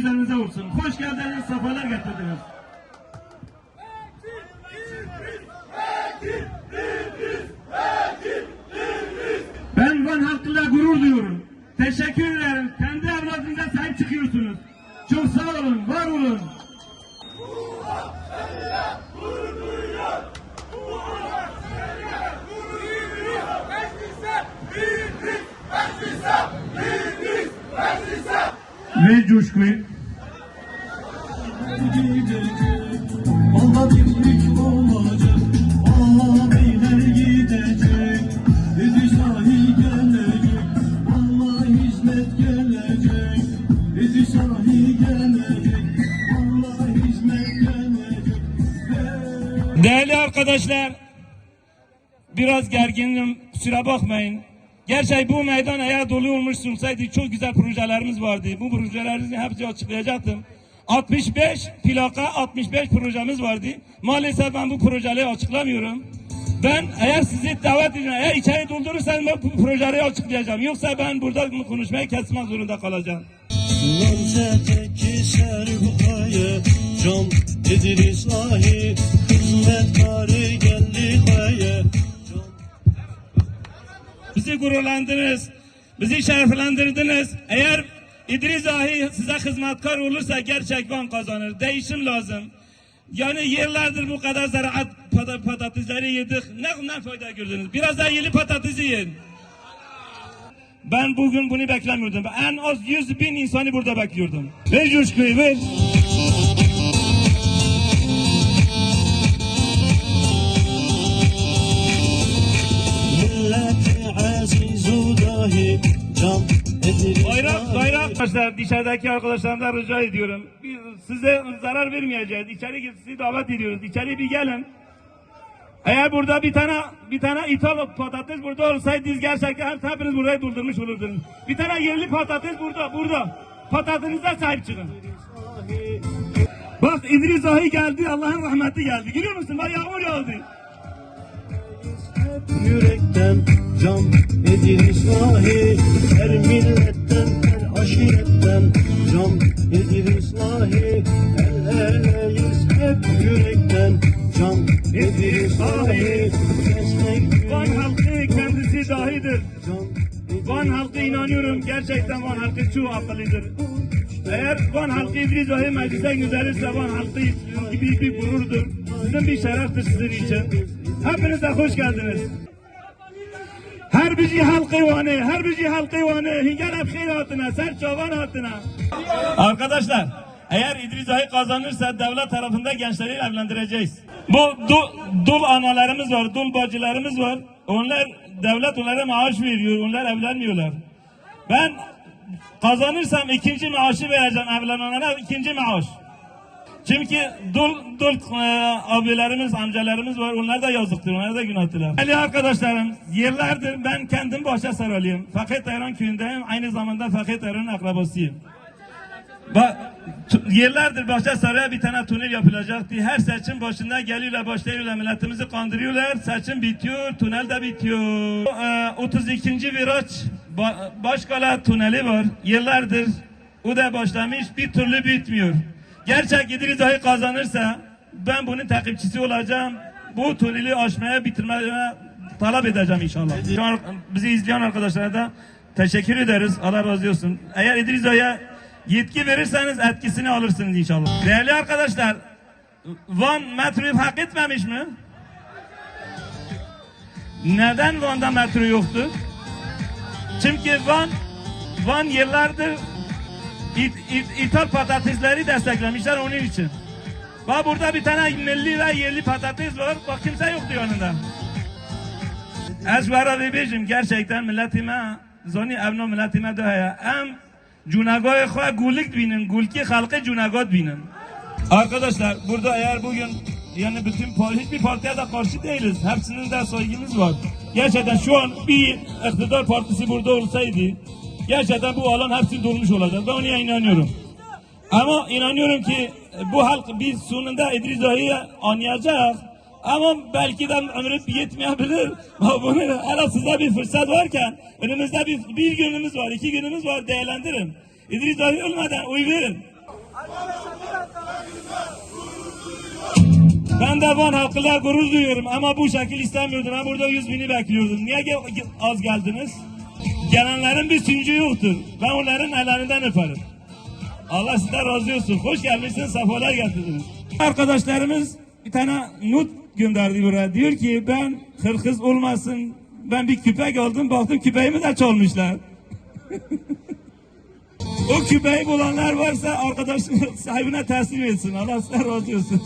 üzerinize olsun. Hoş geldiniz, sefalar getirdiniz. Ben Van halkıyla gurur duyuyorum. Teşekkür ederim. Kendi evladınıza sahip çıkıyorsunuz. Çok sağ olun, var olun. Ve coşkuyu. Değerli arkadaşlar, biraz gerginim, kusura bakmayın. Gerçi bu meydan eğer dolu olmuş sunsaydı çok güzel projelerimiz vardı. Bu projelerin hepsini açıklayacaktım. 65 plaka 65 projemiz vardı. Maalesef ben bu projeleri açıklamıyorum. Ben eğer sizi davet ediyorum, eğer içeri doldurursanız ben bu projeleri açıklayacağım. Yoksa ben burada konuşmayı kesmek zorunda kalacağım. Bizi gururlandınız, bizi şereflendirdiniz. Eğer İdris Ahi size hizmetkar olursa gerçekten kazanır. Değişim lazım. Yani yerlerdir bu kadar ziraat pata- patatesleri yedik. Ne, ne fayda gördünüz? Biraz daha yeni patates yiyin. Ben bugün bunu beklemiyordum. En az 100 bin insanı burada bekliyordum. Ver coşkuyu ver. Arkadaşlar dışarıdaki arkadaşlarımdan rica ediyorum. Biz size zarar vermeyeceğiz. İçeri sizi davet ediyoruz. İçeri bir gelin. Eğer burada bir tane bir tane ithal patates burada olsaydınız gerçekten hep- hepiniz burayı doldurmuş olurdunuz. Bir tane yerli patates burada, burada. Patatesinize sahip çıkın. Bak İdris Ahi geldi, Allah'ın rahmeti geldi. Görüyor musun? Bak yağmur yağdı. Yürekten Cam edir islahi Her milletten her aşiretten Cam edir islahi El eleyiz hep yürekten Cam edir islahi Kesmek Van halkı kendisi dahidir. Van halkı inanıyorum gerçekten Van halkı çok akıllıdır. Eğer Van halkı İdris Ahi meclise gönderirse Van halkı gibi bir gururdur. Sizin bir şereftir sizin için. Hepinize hoş geldiniz. Her bizi halkı vanı, her bizi halkı vanı, hingar hep şey hatına, ser hatına. Arkadaşlar, eğer İdris Ahi kazanırsa devlet tarafında gençleri evlendireceğiz. Bu dul, dul analarımız var, dul bacılarımız var. Onlar devlet onlara maaş veriyor, onlar evlenmiyorlar. Ben kazanırsam ikinci maaşı vereceğim evlenenlere ikinci maaş. Çünkü dul dul e, abilerimiz, amcalarımız var. Onlar da yazıktır, onlar da günahtırlar. Değerli arkadaşlarım, yıllardır ben kendim Bahçe Saralıyım. Fakir Tayran köyündeyim. Aynı zamanda Fakir Tayran'ın akrabasıyım. Bak, yıllardır Bahçesaray'a bir tane tünel yapılacaktı. Her seçim başında geliyorlar, başlıyorlar, milletimizi kandırıyorlar. Seçim bitiyor, tünel de bitiyor. Ee, 32. Viraç ba- Başkala tüneli var. Yıllardır o da başlamış, bir türlü bitmiyor. Gerçek İdris kazanırsa ben bunun takipçisi olacağım. Bu tüneli aşmaya, bitirmeye talep edeceğim inşallah. Şu an bizi izleyen arkadaşlara da teşekkür ederiz. Allah razı olsun. Eğer İdris Dayı'ya yetki verirseniz etkisini alırsınız inşallah. Değerli arkadaşlar, Van metroyu hak etmemiş mi? Neden Van'da metro yoktu? Çünkü Van, Van yıllardır it, it, ithal patatesleri desteklemişler onun için. Bak burada bir tane milli ve yerli patates var. Bak kimse yoktu yanında. Ez vara bibêjim gerçekten milletime zoni evno milletime de heye em cunagah xwe gulik binin gulki halkı cunagat binin. Arkadaşlar burada eğer bugün yani bütün hiçbir partiye de karşı değiliz. Hepsinin de saygımız var. Gerçekten şu an bir iktidar partisi burada olsaydı gerçekten bu alan hepsi dolmuş olacak. Ben ona inanıyorum. Ama inanıyorum ki bu halk biz sonunda İdris Dahi'yi anlayacak. Ama belki de ömrü yetmeyebilir. Bunu hala size bir fırsat varken önümüzde bir, bir günümüz var, iki günümüz var değerlendirin. İdris dahi ölmeden oy verin. Ben de Van halkıyla gurur duyuyorum ama bu şekil istemiyordum. Ben burada 100 bini bekliyordum. Niye az geldiniz? Gelenlerin bir süncü yoktur. Ben onların ellerinden öperim. Allah sizden razı olsun. Hoş gelmişsiniz, sefalar getirdiniz. Arkadaşlarımız bir tane not gönderdi buraya. Diyor ki ben hırkız olmasın. Ben bir küpek aldım. Baktım küpeğimi de çalmışlar. o küpeği bulanlar varsa arkadaşın sahibine teslim etsin. Allah sizden razı olsun.